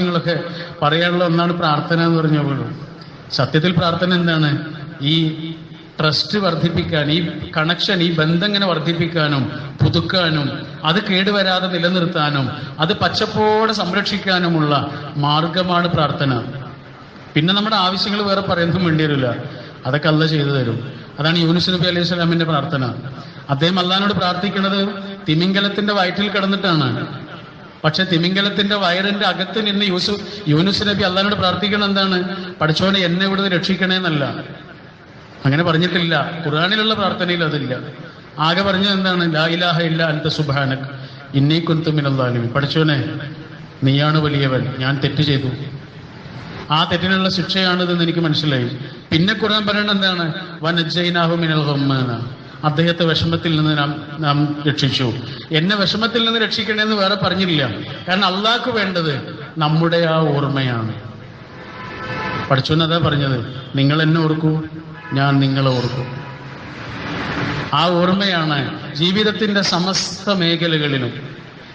ആവശ്യങ്ങളൊക്കെ പറയാനുള്ള ഒന്നാണ് പ്രാർത്ഥന എന്ന് പറഞ്ഞോളൂ സത്യത്തിൽ പ്രാർത്ഥന എന്താണ്? ഈ ട്രസ്റ്റ് വർദ്ധിപ്പിക്കാൻ ഈ കണക്ഷൻ ഈ ബന്ധം ഇങ്ങനെ വർദ്ധിപ്പിക്കാനും പുതുക്കാനും അത് കേടുവരാതെ നിലനിർത്താനും അത് പച്ചപ്പോടെ സംരക്ഷിക്കാനുമുള്ള മാർഗമാണ് പ്രാർത്ഥന. പിന്നെ നമ്മുടെ ആവശ്യങ്ങൾ വേറെ പറയുന്നതും വേണ്ടി വരില്ല അതൊക്കെ അല്ല ചെയ്തു തരും. അതാണ് യൂനുസ് നബി അലൈഹി സ്വലാമിന്റെ പ്രാർത്ഥന. അദ്ദേഹം അള്ളഹാനോട് പ്രാർത്ഥിക്കുന്നത് തിമിംഗലത്തിന്റെ വയറ്റിൽ കിടന്നിട്ടാണ്. പക്ഷെ തിമിംഗലത്തിന്റെ വയറിന്റെ അകത്ത് നിന്ന് യൂസുഫ് യൂനുസ് നബി അള്ളഹാനോട് പ്രാർത്ഥിക്കണം എന്താണ്? പഠിച്ചോനെ എന്നെ ഇവിടുന്ന് രക്ഷിക്കണേന്നല്ല അങ്ങനെ പറഞ്ഞിട്ടില്ല. ഖുർആാനിലുള്ള പ്രാർത്ഥനയിൽ അതില്ല. ആകെ പറഞ്ഞത് എന്താണ്? ലാ ഇലാഹ ഇല്ല അൻത സുബാനക് ഇന്നീ കുന്തുമിനല്ലാലും പഠിച്ചോനെ നീയാണ് വലിയവൻ. ഞാൻ തെറ്റ് ചെയ്തു. ആ തെറ്റിനുള്ള ശിക്ഷയാണിതെന്ന് എനിക്ക് മനസ്സിലായി. പിന്നെ ഖുർആൻ പറയണത് എന്താണ്? വനജൈനാഹു മിനൽ ഗമ്മാന. അദ്ദേഹത്തെ വിഷമത്തിൽ നിന്ന് നാം നാം രക്ഷിച്ചു. എന്നെ വിഷമത്തിൽ നിന്ന് രക്ഷിക്കണമെന്ന് വേറെ പറഞ്ഞില്ല. കാരണം അള്ളാഹ്ക്ക് വേണ്ടത് നമ്മുടെ ആ ഓർമ്മയാണ്. പഠിച്ചു എന്നതാ പറഞ്ഞത്? നിങ്ങൾ എന്നെ ഓർക്കൂ ഞാൻ നിങ്ങളെ ഓർക്കും. ആ ഓർമ്മയാണ് ജീവിതത്തിന്റെ സമസ്ത മേഖലകളിലും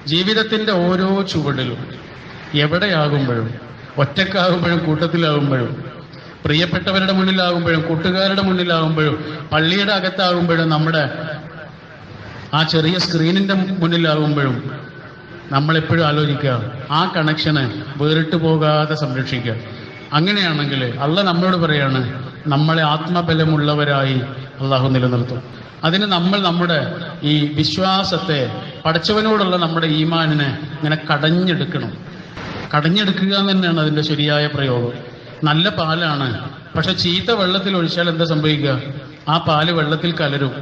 ജീവിതത്തിന്റെ ഓരോ ചുവടിലും. എവിടെയാകുമ്പോഴും ഒറ്റക്കാകുമ്പോഴും കൂട്ടത്തിലാകുമ്പോഴും പ്രിയപ്പെട്ടവരുടെ മുന്നിലാകുമ്പോഴും കൂട്ടുകാരുടെ മുന്നിലാകുമ്പോഴും പള്ളിയുടെ അകത്താകുമ്പോഴും നമ്മുടെ ആ ചെറിയ സ്ക്രീനിന്റെ മുന്നിലാകുമ്പോഴും നമ്മൾ എപ്പോഴും ആലോചിക്കുക ആ കണക്ഷന് വേറിട്ട് പോകാതെ സംരക്ഷിക്കുക. അങ്ങനെയാണെങ്കിൽ അല്ല നമ്മളോട് പറയാണ് നമ്മളെ ആത്മബലമുള്ളവരായി അള്ളാഹു നിലനിർത്തും. അതിന് നമ്മൾ നമ്മുടെ ഈ വിശ്വാസത്തെ പഠിച്ചവനോടുള്ള നമ്മുടെ ഈമാനിനെ ഇങ്ങനെ കടഞ്ഞെടുക്കണം. കടഞ്ഞെടുക്കുക തന്നെയാണ് അതിന്റെ ശരിയായ പ്രയോഗം. നല്ല പാലാണ്. പക്ഷെ ചീത്ത വെള്ളത്തിൽ ഒഴിച്ചാൽ എന്താ സംഭവിക്കുക? ആ പാൽ വെള്ളത്തിൽ കലരും.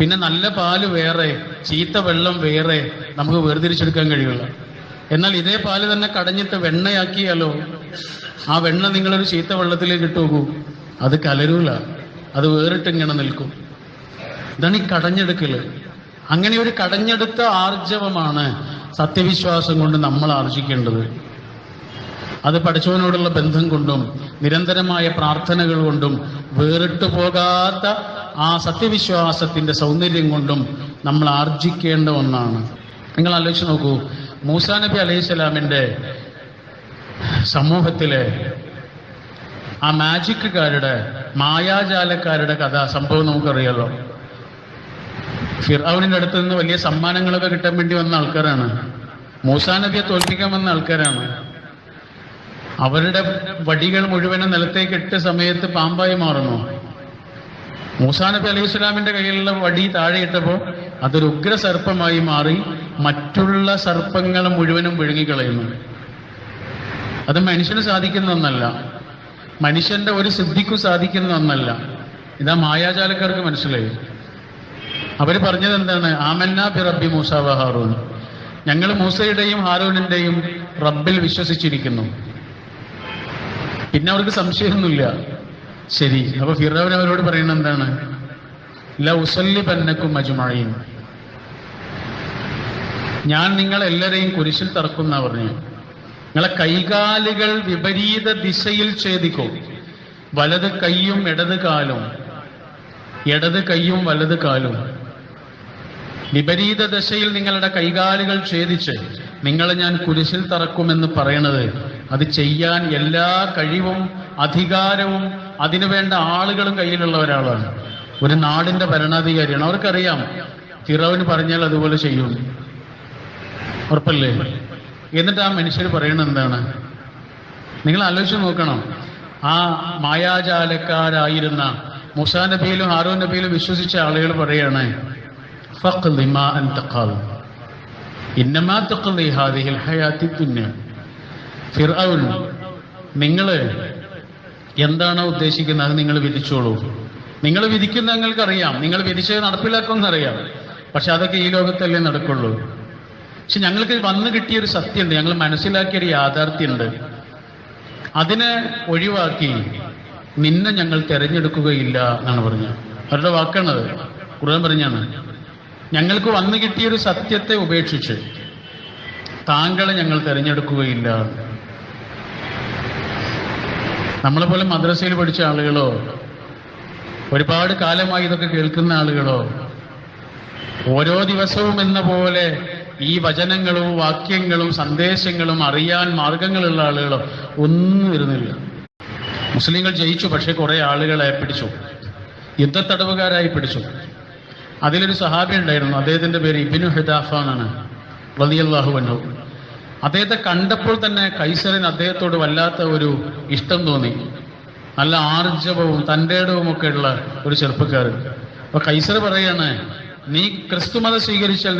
പിന്നെ നല്ല പാൽ വേറെ ചീത്ത വെള്ളം വേറെ നമുക്ക് വേർതിരിച്ചെടുക്കാൻ കഴിയുള്ള. എന്നാൽ ഇതേ പാൽ തന്നെ കടഞ്ഞിട്ട് വെണ്ണയാക്കിയാലോ? ആ വെണ്ണ നിങ്ങളൊരു ചീത്ത വെള്ളത്തിലേക്ക് ഇട്ട് നോക്കൂ. അത് കലരൂല. അത് വേറിട്ട് ഇങ്ങനെ നിൽക്കും. ഇതാണ് ഈ കടഞ്ഞെടുക്കൽ. അങ്ങനെ ഒരു കടഞ്ഞെടുത്ത ആർജവമാണ് സത്യവിശ്വാസം കൊണ്ട് നമ്മൾ ആർജിക്കേണ്ടത്. അത് പഠിച്ചവനോടുള്ള ബന്ധം കൊണ്ടും നിരന്തരമായ പ്രാർത്ഥനകൾ കൊണ്ടും വേറിട്ടു പോകാത്ത ആ സത്യവിശ്വാസത്തിന്റെ സൗന്ദര്യം കൊണ്ടും നമ്മൾ ആർജിക്കേണ്ട ഒന്നാണ്. നിങ്ങൾ ആലോചിച്ച് നോക്കൂ മൂസാ നബി അലൈഹി സ്വലാമിന്റെ സമൂഹത്തിലെ ആ മാജിക്കുകാരുടെ മായാജാലക്കാരുടെ കഥ സംഭവം നമുക്കറിയാലോ? ഫിർഔനിന്റെ അടുത്ത് നിന്ന് വലിയ സമ്മാനങ്ങളൊക്കെ കിട്ടാൻ വേണ്ടി വന്ന ആൾക്കാരാണ്. മൂസാ നബിയെ തോൽപ്പിക്കാൻ വന്ന ആൾക്കാരാണ്. അവരുടെ വടികൾ മുഴുവനും നിലത്തേക്ക് ഇട്ട സമയത്ത് പാമ്പായി മാറുന്നു. മൂസാ നബി അലൈഹി സ്വലാമിന്റെ കയ്യിലുള്ള വടി താഴെ ഇട്ടപ്പോൾ അതൊരു ഉഗ്ര സർപ്പമായി മാറി മറ്റുള്ള സർപ്പങ്ങൾ മുഴുവനും വിഴുങ്ങിക്കളയുന്നു. അത് മനുഷ്യന് സാധിക്കുന്ന ഒന്നല്ല. മനുഷ്യന്റെ ഒരു സിദ്ധിക്കും സാധിക്കുന്ന ഒന്നല്ല. ഇതാ മായാജാലക്കാർക്ക് മനസ്സിലായി. അവർ പറഞ്ഞത് എന്താണ്? ആമന്ന ബി റബ്ബി മൂസ വഹാറൂൻ. ഹാറൂൻ ഞങ്ങൾ മൂസയുടെയും ഹാറൂനിന്റെയും റബ്ബിൽ വിശ്വസിച്ചിരിക്കുന്നു. പിന്നെ അവർക്ക് സംശയമൊന്നുമില്ല. ശരി അപ്പൊ ഫിറോൻ അവരോട് പറയുന്നത് എന്താണ്? ല ഉസല്ലി പന്നക്കും അജുമഴയും ഞാൻ നിങ്ങൾ എല്ലാരെയും കുരിശിൽ തറക്കുന്ന പറഞ്ഞു. നിങ്ങളെ കൈകാലുകൾ വിപരീത ദിശയിൽ ഛേദിക്കും. വലത് കൈയും ഇടത് കാലും. ഇടത് കൈയും വലത് കാലും. വിപരീത ദശയിൽ നിങ്ങളുടെ കൈകാലുകൾ ഛേദിച്ച് നിങ്ങളെ ഞാൻ കുരിശിൽ തറക്കുമെന്ന് പറയണത് അത് ചെയ്യാൻ എല്ലാ കഴിവും അധികാരവും അതിനു വേണ്ട ആളുകളും കയ്യിലുള്ള ഒരാളാണ്. ഒരു നാടിന്റെ ഭരണാധികാരിയാണ്. അവർക്കറിയാം ഫിറോവിന് പറഞ്ഞാൽ അതുപോലെ ചെയ്യും. ഉറപ്പല്ലേ? എന്നിട്ട് ആ മനുഷ്യർ പറയുന്നത് എന്താണ്? നിങ്ങൾ ആലോചിച്ച് നോക്കണം. ആ മായാജാലക്കാരായിരുന്ന മുസാ നബിയിലും ഹാറോ നബിയിലും വിശ്വസിച്ച ആളുകൾ പറയാണ് ഫഖ്ദി ലിമാ അൻത ഖാദ്. ഇന്നമാ തഖ്ദി ഹാദിഹിൽ ഹയാത്തി ദുനിയ. ഫിർഔൻ നിങ്ങൾ എന്താണോ ഉദ്ദേശിക്കുന്നത്? അത് നിങ്ങൾ വിധിച്ചോളൂ. നിങ്ങൾ വിധിക്കുന്ന നിങ്ങൾക്കറിയാം നിങ്ങൾ വിധിച്ചത് നടപ്പിലാക്കുമെന്നറിയാം. പക്ഷെ അതൊക്കെ ഈ ലോകത്തല്ലേ നടക്കുള്ളൂ. പക്ഷെ ഞങ്ങൾക്ക് വന്നു കിട്ടിയ ഒരു സത്യമുണ്ട്. ഞങ്ങൾ മനസ്സിലാക്കിയ ഒരു യാഥാർത്ഥ്യമുണ്ട്. അതിനെ ഒഴിവാക്കി നിന്നെ ഞങ്ങൾ തിരഞ്ഞെടുക്കുകയില്ല എന്നാണ് പറഞ്ഞത്. അവരുടെ വാക്കാണത്. ഖുർആൻ പറഞ്ഞാണ് ഞങ്ങൾക്ക് വന്നു കിട്ടിയ ഒരു സത്യത്തെ ഉപേക്ഷിച്ച് താങ്കളെ ഞങ്ങൾ തെരഞ്ഞെടുക്കുകയില്ല. നമ്മളെ പോലെ മദ്രസയിൽ പഠിച്ച ആളുകളോ ഒരുപാട് കാലമായി ഇതൊക്കെ കേൾക്കുന്ന ആളുകളോ ഓരോ ദിവസവും എന്ന പോലെ ഈ വചനങ്ങളും വാക്യങ്ങളും സന്ദേശങ്ങളും അറിയാൻ മാർഗങ്ങളുള്ള ആളുകളോ ഒന്നും ഇരുന്നില്ല മുസ്ലിങ്ങൾ ജയിച്ചു പക്ഷെ കുറെ ആളുകളെ പിടിച്ചു. യുദ്ധത്തടവുകാരായി പിടിച്ചു. അതിലൊരു സഹാബി ഉണ്ടായിരുന്നു. അദ്ദേഹത്തിന്റെ പേര് ഇബിനു ഹിദാഫ എന്നാണ്. അള്ളാഹു അൻഹു. അദ്ദേഹത്തെ കണ്ടപ്പോൾ തന്നെ കൈസറിന് അദ്ദേഹത്തോട് വല്ലാത്ത ഒരു ഇഷ്ടം തോന്നി. നല്ല ആർജവവും തന്റെടവും ഒക്കെ ഉള്ള ഒരു ചെറുപ്പക്കാരൻ. അപ്പൊ കൈസർ പറയാണ് നീ ക്രിസ്തുമത സ്വീകരിച്ചാൽ